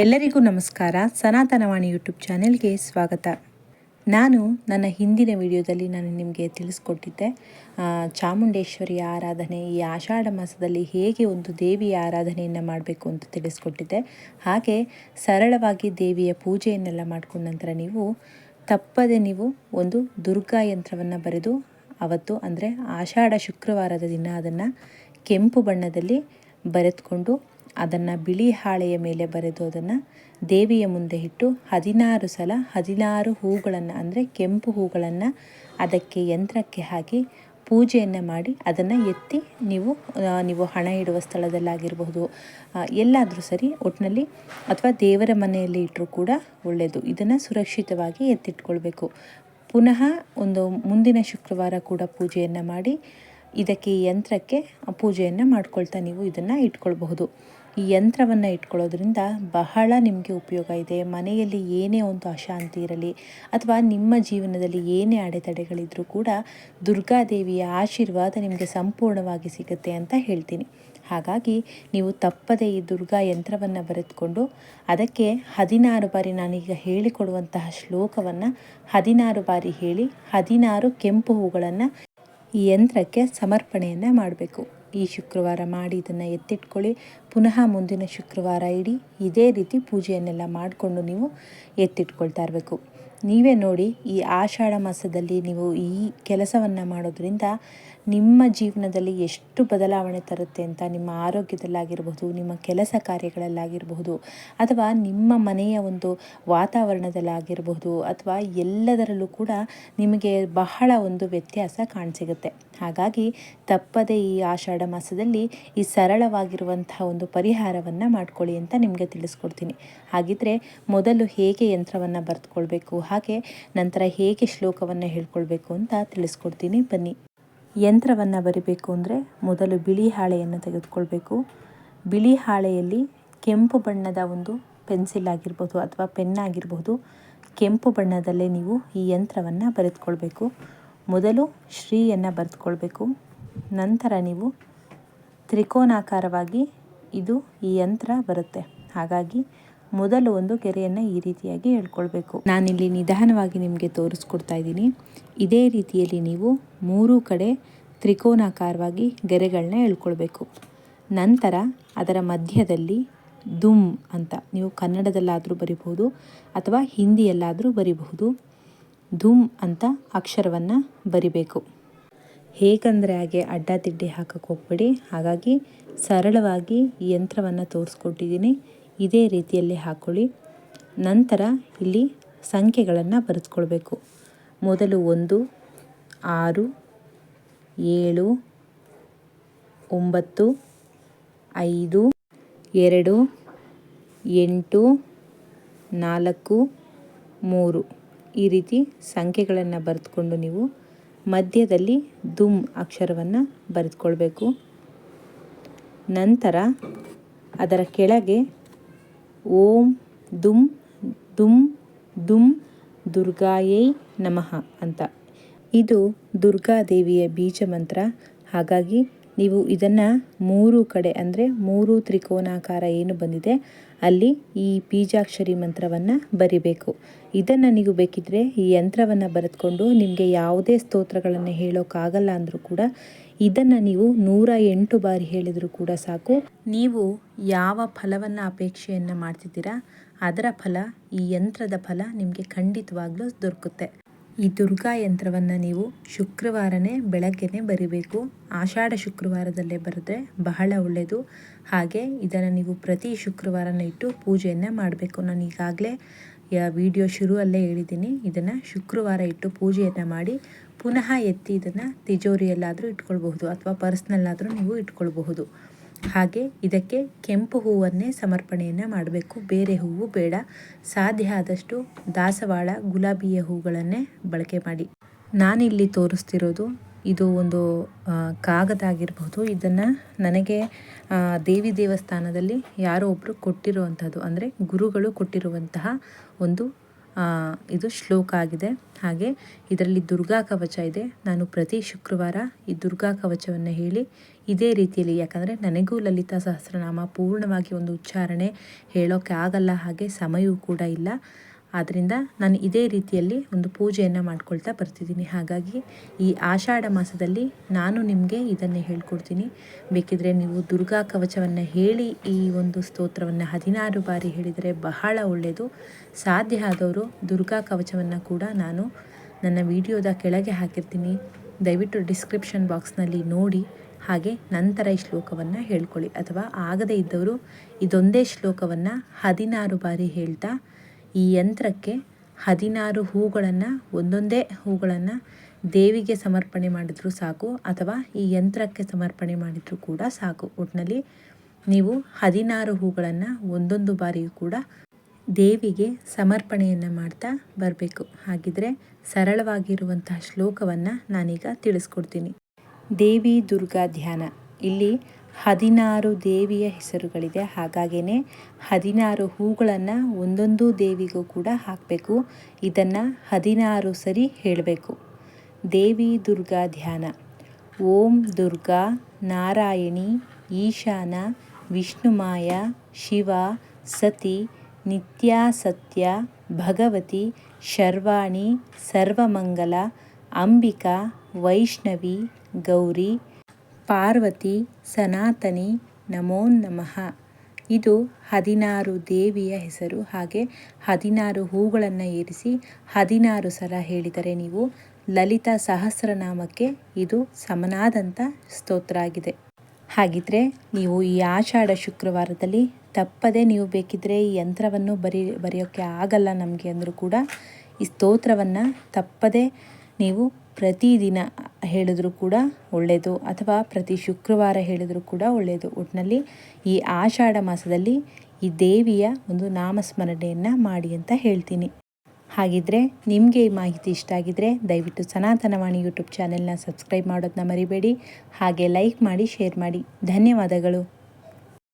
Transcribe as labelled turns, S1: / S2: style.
S1: ಎಲ್ಲರಿಗೂ ನಮಸ್ಕಾರ. ಸನಾತನವಾಣಿ ಯೂಟ್ಯೂಬ್ ಚಾನೆಲ್ಗೆ ಸ್ವಾಗತ. ನಾನು ನನ್ನ ಹಿಂದಿನ ವಿಡಿಯೋದಲ್ಲಿ ನಾನು ನಿಮಗೆ ತಿಳಿಸ್ಕೊಟ್ಟಿದ್ದೆ ಚಾಮುಂಡೇಶ್ವರಿಯ ಆರಾಧನೆ, ಈ ಆಷಾಢ ಮಾಸದಲ್ಲಿ ಹೇಗೆ ಒಂದು ದೇವಿಯ ಆರಾಧನೆಯನ್ನು ಮಾಡಬೇಕು ಅಂತ ತಿಳಿಸ್ಕೊಟ್ಟಿದ್ದೆ. ಹಾಗೆ ಸರಳವಾಗಿ ದೇವಿಯ ಪೂಜೆಯನ್ನೆಲ್ಲ ಮಾಡಿಕೊಂಡ ನಂತರ ನೀವು ತಪ್ಪದೆ ನೀವು ಒಂದು ದುರ್ಗಾ ಯಂತ್ರವನ್ನು ಬರೆದು, ಅವತ್ತು ಅಂದರೆ ಆಷಾಢ ಶುಕ್ರವಾರದ ದಿನ ಅದನ್ನು ಕೆಂಪು ಬಣ್ಣದಲ್ಲಿ ಬರೆದುಕೊಂಡು ಅದನ್ನು ಬಿಳಿ ಹಾಳೆಯ ಮೇಲೆ ಬರೆದು ಅದನ್ನು ದೇವಿಯ ಮುಂದೆ ಇಟ್ಟು ಹದಿನಾರು ಸಲ ಹದಿನಾರು ಹೂಗಳನ್ನು ಅಂದರೆ ಕೆಂಪು ಹೂಗಳನ್ನು ಅದಕ್ಕೆ ಯಂತ್ರಕ್ಕೆ ಹಾಕಿ ಪೂಜೆಯನ್ನು ಮಾಡಿ ಅದನ್ನು ಎತ್ತಿ ನೀವು ನೀವು ಹಣ ಇಡುವ ಸ್ಥಳದಲ್ಲಾಗಿರಬಹುದು. ಎಲ್ಲಾದರೂ ಸರಿ ಒಟ್ಟಿನಲ್ಲಿ ಅಥವಾ ದೇವರ ಮನೆಯಲ್ಲಿ ಇಟ್ಟರೂ ಕೂಡ ಒಳ್ಳೆಯದು ಇದನ್ನು ಸುರಕ್ಷಿತವಾಗಿ ಎತ್ತಿಟ್ಕೊಳ್ಬೇಕು. ಪುನಃ ಒಂದು ಮುಂದಿನ ಶುಕ್ರವಾರ ಕೂಡ ಪೂಜೆಯನ್ನು ಮಾಡಿ ಇದಕ್ಕೆ ಯಂತ್ರಕ್ಕೆ ಪೂಜೆಯನ್ನು ಮಾಡ್ಕೊಳ್ತಾ ನೀವು ಇದನ್ನು ಇಟ್ಕೊಳ್ಬಹುದು. ಈ ಯಂತ್ರವನ್ನು ಇಟ್ಕೊಳ್ಳೋದ್ರಿಂದ ಬಹಳ ನಿಮಗೆ ಉಪಯೋಗ ಇದೆ. ಮನೆಯಲ್ಲಿ ಏನೇ ಒಂದು ಅಶಾಂತಿ ಇರಲಿ ಅಥವಾ ನಿಮ್ಮ ಜೀವನದಲ್ಲಿ ಏನೇ ಅಡೆತಡೆಗಳಿದ್ರೂ ಕೂಡ ದುರ್ಗಾದೇವಿಯ ಆಶೀರ್ವಾದ ನಿಮಗೆ ಸಂಪೂರ್ಣವಾಗಿ ಸಿಗುತ್ತೆ ಅಂತ ಹೇಳ್ತೀನಿ. ಹಾಗಾಗಿ ನೀವು ತಪ್ಪದೇ ಈ ದುರ್ಗಾ ಯಂತ್ರವನ್ನು ಬರೆದುಕೊಂಡು ಅದಕ್ಕೆ ಹದಿನಾರು ಬಾರಿ ನಾನೀಗ ಹೇಳಿಕೊಡುವಂತಹ ಶ್ಲೋಕವನ್ನು ಹದಿನಾರು ಬಾರಿ ಹೇಳಿ ಹದಿನಾರು ಕೆಂಪು ಹೂಗಳನ್ನು ಈ ಯಂತ್ರಕ್ಕೆ ಸಮರ್ಪಣೆಯನ್ನು ಮಾಡಬೇಕು. ಈ ಶುಕ್ರವಾರ ಮಾಡಿ ಇದನ್ನು ಎತ್ತಿಟ್ಕೊಳ್ಳಿ. ಪುನಃ ಮುಂದಿನ ಶುಕ್ರವಾರ ಇಡೀ. ಇದೇ ರೀತಿ ಪೂಜೆಯನ್ನೆಲ್ಲ ಮಾಡಿಕೊಂಡು ನೀವು ಎತ್ತಿಟ್ಕೊಳ್ತಾ ಇರಬೇಕು. ನೀವೇ ನೋಡಿ ಈ ಆಷಾಢ ಮಾಸದಲ್ಲಿ ನೀವು ಈ ಕೆಲಸವನ್ನು ಮಾಡೋದ್ರಿಂದ ನಿಮ್ಮ ಜೀವನದಲ್ಲಿ ಎಷ್ಟು ಬದಲಾವಣೆ ತರುತ್ತೆ ಅಂತ ನಿಮ್ಮ ಆರೋಗ್ಯದಲ್ಲಾಗಿರಬಹುದು, ನಿಮ್ಮ ಕೆಲಸ ಕಾರ್ಯಗಳಲ್ಲಾಗಿರಬಹುದು, ಅಥವಾ ನಿಮ್ಮ ಮನೆಯ ಒಂದು ವಾತಾವರಣದಲ್ಲಾಗಿರಬಹುದು, ಅಥವಾ ಎಲ್ಲದರಲ್ಲೂ ಕೂಡ ನಿಮಗೆ ಬಹಳ ಒಂದು ವ್ಯತ್ಯಾಸ ಕಾಣಸಿಗುತ್ತೆ. ಹಾಗಾಗಿ ತಪ್ಪದೆ ಈ ಆಷಾಢ ಮಾಸದಲ್ಲಿ ಈ ಸರಳವಾಗಿರುವಂತಹ ಒಂದು ಪರಿಹಾರವನ್ನು ಮಾಡ್ಕೊಳ್ಳಿ ಅಂತ ನಿಮಗೆ ತಿಳಿಸ್ಕೊಡ್ತೀನಿ. ಹಾಗಿದ್ರೆ ಮೊದಲು ಹೇಗೆ ಯಂತ್ರವನ್ನು ಬರೆದುಕೊಳ್ಬೇಕು ಹಾಗೆ ನಂತರ ಹೇಗೆ ಶ್ಲೋಕವನ್ನು ಹೇಳ್ಕೊಳ್ಬೇಕು ಅಂತ ತಿಳಿಸ್ಕೊಡ್ತೀನಿ. ಬನ್ನಿ. ಯಂತ್ರವನ್ನು ಬರಿಬೇಕು ಅಂದರೆ ಮೊದಲು ಬಿಳಿ ಹಾಳೆಯನ್ನು ತೆಗೆದುಕೊಳ್ಬೇಕು. ಬಿಳಿ ಹಾಳೆಯಲ್ಲಿ ಕೆಂಪು ಬಣ್ಣದ ಒಂದು ಪೆನ್ಸಿಲ್ ಆಗಿರ್ಬೋದು ಅಥವಾ ಪೆನ್ ಆಗಿರ್ಬೋದು ಕೆಂಪು ಬಣ್ಣದಲ್ಲೇ ನೀವು ಈ ಯಂತ್ರವನ್ನು ಬರೆದುಕೊಳ್ಬೇಕು. ಮೊದಲು ಶ್ರೀಯನ್ನು ಬರೆದುಕೊಳ್ಬೇಕು. ನಂತರ ನೀವು ತ್ರಿಕೋನಾಕಾರವಾಗಿ ಇದು ಈ ಯಂತ್ರ ಬರುತ್ತೆ. ಹಾಗಾಗಿ ಮೊದಲು ಒಂದು ಗೆರೆಯನ್ನು ಈ ರೀತಿಯಾಗಿ ಹೇಳ್ಕೊಳ್ಬೇಕು. ನಾನಿಲ್ಲಿ ನಿಧಾನವಾಗಿ ನಿಮಗೆ ತೋರಿಸ್ಕೊಡ್ತಾ ಇದ್ದೀನಿ. ಇದೇ ರೀತಿಯಲ್ಲಿ ನೀವು ಮೂರೂ ಕಡೆ ತ್ರಿಕೋನಾಕಾರವಾಗಿ ಗೆರೆಗಳನ್ನ ಎಳ್ಕೊಳ್ಬೇಕು ನಂತರ ಅದರ ಮಧ್ಯದಲ್ಲಿ ದುಮ್ ಅಂತ ನೀವು ಕನ್ನಡದಲ್ಲಾದರೂ ಬರಿಬಹುದು ಅಥವಾ ಹಿಂದಿಯಲ್ಲಾದರೂ ಬರಿಬಹುದು ಧುಮ್ ಅಂತ ಅಕ್ಷರವನ್ನು ಬರಿಬೇಕು. ಹೇಗಂದರೆ ಹಾಗೆ ಅಡ್ಡ ತಿಡ್ಡಿ ಹಾಕಕ್ಕೆ ಹೋಗ್ಬೇಡಿ. ಹಾಗಾಗಿ ಸರಳವಾಗಿ ಯಂತ್ರವನ್ನು ತೋರಿಸ್ಕೊಟ್ಟಿದ್ದೀನಿ. ಇದೇ ರೀತಿಯಲ್ಲಿ ಹಾಕ್ಕೊಳ್ಳಿ ನಂತರ ಇಲ್ಲಿ ಸಂಖ್ಯೆಗಳನ್ನು ಬರೆದುಕೊಳ್ಬೇಕು. ಮೊದಲು ಒಂದು, ಆರು, ಏಳು, ಒಂಬತ್ತು, ಐದು, ಎರಡು, ಎಂಟು, ನಾಲ್ಕು, ಮೂರು. ಈ ರೀತಿ ಸಂಖ್ಯೆಗಳನ್ನು ಬರೆದುಕೊಂಡು ನೀವು ಮಧ್ಯದಲ್ಲಿ ದುಮ್ ಅಕ್ಷರವನ್ನು ಬರೆದುಕೊಳ್ಬೇಕು. ನಂತರ ಅದರ ಕೆಳಗೆ ಓಂ ದುಂ ದುಂ ದುಂ ದುರ್ಗಾಯೇ ನಮಃ ಅಂತ. ಇದು ದುರ್ಗಾದೇವಿಯ ಬೀಜ ಮಂತ್ರ. ಹಾಗಾಗಿ ನೀವು ಇದನ್ನು ಮೂರು ಕಡೆ ಅಂದರೆ ಮೂರು ತ್ರಿಕೋನಾಕಾರ ಏನು ಬಂದಿದೆ ಅಲ್ಲಿ ಈ ಬೀಜಾಕ್ಷರಿ ಮಂತ್ರವನ್ನು ಬರಿಬೇಕು. ಇದನ್ನು ನೀವು ಬೇಕಿದ್ರೆ ಈ ಯಂತ್ರವನ್ನು ಬರೆದುಕೊಂಡು ನಿಮಗೆ ಯಾವುದೇ ಸ್ತೋತ್ರಗಳನ್ನು ಹೇಳೋಕ್ಕಾಗಲ್ಲ ಅಂದರೂ ಕೂಡ ಇದನ್ನು ನೀವು ನೂರ ಎಂಟು ಬಾರಿ ಹೇಳಿದರೂ ಕೂಡ ಸಾಕು. ನೀವು ಯಾವ ಫಲವನ್ನು ಅಪೇಕ್ಷೆಯನ್ನು ಮಾಡ್ತಿದ್ದೀರಾ, ಅದರ ಫಲ, ಈ ಯಂತ್ರದ ಫಲ ನಿಮಗೆ ಖಂಡಿತವಾಗ್ಲೂ ದೊರಕುತ್ತೆ. ಈ ದುರ್ಗಾ ಯಂತ್ರವನ್ನು ನೀವು ಶುಕ್ರವಾರನೇ ಬೆಳಗ್ಗೆನೇ ಬರಿಬೇಕು. ಆಷಾಢ ಶುಕ್ರವಾರದಲ್ಲೇ ಬರೆದ್ರೆ ಬಹಳ ಒಳ್ಳೆಯದು ಹಾಗೆ ಇದನ್ನು ನೀವು ಪ್ರತಿ ಶುಕ್ರವಾರನ ಇಟ್ಟು ಪೂಜೆಯನ್ನು ಮಾಡಬೇಕು. ನಾನು ಈಗಾಗಲೇ ವಿಡಿಯೋ ಶುರುವಲ್ಲೇ ಹೇಳಿದ್ದೀನಿ. ಇದನ್ನು ಶುಕ್ರವಾರ ಇಟ್ಟು ಪೂಜೆಯನ್ನು ಮಾಡಿ ಪುನಃ ಎತ್ತಿ ಇದನ್ನು ತಿಜೋರಿಯಲ್ಲಾದರೂ ಇಟ್ಕೊಳ್ಬಹುದು ಅಥವಾ ಪರ್ಸ್ನಲ್ಲಾದರೂ ನೀವು ಇಟ್ಕೊಳ್ಬಹುದು. ಹಾಗೆ ಇದಕ್ಕೆ ಕೆಂಪು ಹೂವನ್ನೇ ಸಮರ್ಪಣೆಯನ್ನು ಮಾಡಬೇಕು. ಬೇರೆ ಹೂವು ಬೇಡ. ಸಾಧ್ಯ ಆದಷ್ಟು ದಾಸವಾಳ, ಗುಲಾಬಿಯ ಹೂಗಳನ್ನೇ ಬಳಕೆ ಮಾಡಿ. ನಾನಿಲ್ಲಿ ತೋರಿಸ್ತಿರೋದು ಇದು ಒಂದು ಕಾಗದ ಆಗಿರಬಹುದು. ಇದನ್ನು ನನಗೆ ದೇವಿ ದೇವಸ್ಥಾನದಲ್ಲಿ ಯಾರೋ ಒಬ್ಬರು ಕೊಟ್ಟಿರುವಂಥದ್ದು ಅಂದರೆ ಗುರುಗಳು ಕೊಟ್ಟಿರುವಂತಹ ಒಂದು ಇದು ಶ್ಲೋಕ ಆಗಿದೆ. ಹಾಗೆ ಇದರಲ್ಲಿ ದುರ್ಗಾ ಕವಚ ಇದೆ. ನಾನು ಪ್ರತಿ ಶುಕ್ರವಾರ ಈ ದುರ್ಗಾ ಕವಚವನ್ನು ಹೇಳಿ ಇದೇ ರೀತಿಯಲ್ಲಿ, ಯಾಕಂದರೆ ನನಗೂ ಲಲಿತಾ ಸಹಸ್ರನಾಮ ಪೂರ್ಣವಾಗಿ ಒಂದು ಉಚ್ಚಾರಣೆ ಹೇಳೋಕ್ಕೆ ಆಗಲ್ಲ ಹಾಗೆ ಸಮಯವೂ ಕೂಡ ಇಲ್ಲ. ಆದ್ದರಿಂದ ನಾನು ಇದೇ ರೀತಿಯಲ್ಲಿ ಒಂದು ಪೂಜೆಯನ್ನು ಮಾಡ್ಕೊಳ್ತಾ ಬರ್ತಿದ್ದೀನಿ. ಹಾಗಾಗಿ ಈ ಆಷಾಢ ಮಾಸದಲ್ಲಿ ನಾನು ನಿಮಗೆ ಇದನ್ನೇ ಹೇಳ್ಕೊಡ್ತೀನಿ. ಬೇಕಿದ್ರೆ ನೀವು ದುರ್ಗಾ ಕವಚವನ್ನು ಹೇಳಿ, ಈ ಒಂದು ಸ್ತೋತ್ರವನ್ನು ಹದಿನಾರು ಬಾರಿ ಹೇಳಿದರೆ ಬಹಳ ಒಳ್ಳೆಯದು. ಸಾಧ್ಯ ಆದವರು ದುರ್ಗಾ ಕವಚವನ್ನು ಕೂಡ ನಾನು ನನ್ನ ವಿಡಿಯೋದ ಕೆಳಗೆ ಹಾಕಿರ್ತೀನಿ. ದಯವಿಟ್ಟು ಡಿಸ್ಕ್ರಿಪ್ಷನ್ ಬಾಕ್ಸ್ನಲ್ಲಿ ನೋಡಿ, ಹಾಗೆ ನಂತರ ಈ ಶ್ಲೋಕವನ್ನು ಹೇಳ್ಕೊಳ್ಳಿ. ಅಥವಾ ಆಗದೇ ಇದ್ದವರು ಇದೊಂದೇ ಶ್ಲೋಕವನ್ನು ಹದಿನಾರು ಬಾರಿ ಹೇಳ್ತಾ ಈ ಯಂತ್ರಕ್ಕೆ ಹದಿನಾರು ಹೂಗಳನ್ನು, ಒಂದೊಂದೇ ಹೂಗಳನ್ನು ದೇವಿಗೆ ಸಮರ್ಪಣೆ ಮಾಡಿದರೂ ಸಾಕು, ಅಥವಾ ಈ ಯಂತ್ರಕ್ಕೆ ಸಮರ್ಪಣೆ ಮಾಡಿದರೂ ಕೂಡ ಸಾಕು. ಒಟ್ಟಿನಲ್ಲಿ ನೀವು ಹದಿನಾರು ಹೂಗಳನ್ನು ಒಂದೊಂದು ಬಾರಿಯೂ ಕೂಡ ದೇವಿಗೆ ಸಮರ್ಪಣೆಯನ್ನು ಮಾಡ್ತಾ ಬರಬೇಕು. ಹಾಗಿದ್ರೆ ಸರಳವಾಗಿರುವಂತಹ ಶ್ಲೋಕವನ್ನು ನಾನೀಗ ತಿಳಿಸ್ಕೊಡ್ತೀನಿ. ದೇವಿ ದುರ್ಗಾ ಧ್ಯಾನ ಇಲ್ಲಿ ಹದಿನಾರು ದೇವಿಯ ಹೆಸರುಗಳಿದೆ. ಹಾಗಾಗೇ ಹದಿನಾರು ಹೂಗಳನ್ನು ಒಂದೊಂದು ದೇವಿಗೂ ಕೂಡ ಹಾಕಬೇಕು. ಇದನ್ನು ಹದಿನಾರು ಸರಿ ಹೇಳಬೇಕು. ದೇವಿ ದುರ್ಗಾ ಧ್ಯಾನ. ಓಂ ದುರ್ಗಾ, ನಾರಾಯಣಿ, ಈಶಾನ, ವಿಷ್ಣುಮಾಯ, ಶಿವ, ಸತಿ ನಿತ್ಯಾ ಸತ್ಯ ಭಗವತಿ, ಶರ್ವಾಣಿ, ಸರ್ವಮಂಗಲ, ಅಂಬಿಕಾ, ವೈಷ್ಣವಿ, ಗೌರಿ ಪಾರ್ವತಿ ಸನಾತನಿ ನಮೋ ನಮಃ. ಇದು ಹದಿನಾರು ದೇವಿಯ ಹೆಸರು. ಹಾಗೆ ಹದಿನಾರು ಹೂಗಳನ್ನು ಏರಿಸಿ ಹದಿನಾರು ಸಲ ಹೇಳಿದರೆ ನೀವು ಲಲಿತಾ ಸಹಸ್ರನಾಮಕ್ಕೆ ಇದು ಸಮನಾದಂಥ ಸ್ತೋತ್ರ ಆಗಿದೆ ಹಾಗಿದ್ರೆ ನೀವು ಈ ಆಷಾಢ ಶುಕ್ರವಾರದಲ್ಲಿ ತಪ್ಪದೆ ನೀವು ಬೇಕಿದ್ರೆ ಈ ಯಂತ್ರವನ್ನು ಬರಿ ಬರೆಯೋಕ್ಕೆ ಆಗಲ್ಲ ನಮಗೆ ಅಂದರೂ ಕೂಡ ಈ ಸ್ತೋತ್ರವನ್ನು ತಪ್ಪದೆ ನೀವು ಪ್ರತಿದಿನ ಹೇಳಿದ್ರು ಕೂಡ ಒಳ್ಳೆಯದು ಅಥವಾ ಪ್ರತಿ ಶುಕ್ರವಾರ ಹೇಳಿದರೂ ಕೂಡ ಒಳ್ಳೆಯದು ಒಟ್ಟಿನಲ್ಲಿ ಈ ಆಷಾಢ ಮಾಸದಲ್ಲಿ ಈ ದೇವಿಯ ಒಂದು ನಾಮಸ್ಮರಣೆಯನ್ನು ಮಾಡಿ ಅಂತ ಹೇಳ್ತೀನಿ. ಹಾಗಿದ್ರೆ ನಿಮಗೆ ಈ ಮಾಹಿತಿ ಇಷ್ಟ ಆಗಿದ್ರೆ ದಯವಿಟ್ಟು ಸನಾತನವಾಣಿ ಯೂಟ್ಯೂಬ್ ಚಾನೆಲ್ನ ಸಬ್ಸ್ಕ್ರೈಬ್ ಮಾಡೋದನ್ನ ಮರಿಬೇಡಿ. ಹಾಗೆ ಲೈಕ್ ಮಾಡಿ, ಶೇರ್ ಮಾಡಿ. ಧನ್ಯವಾದಗಳು.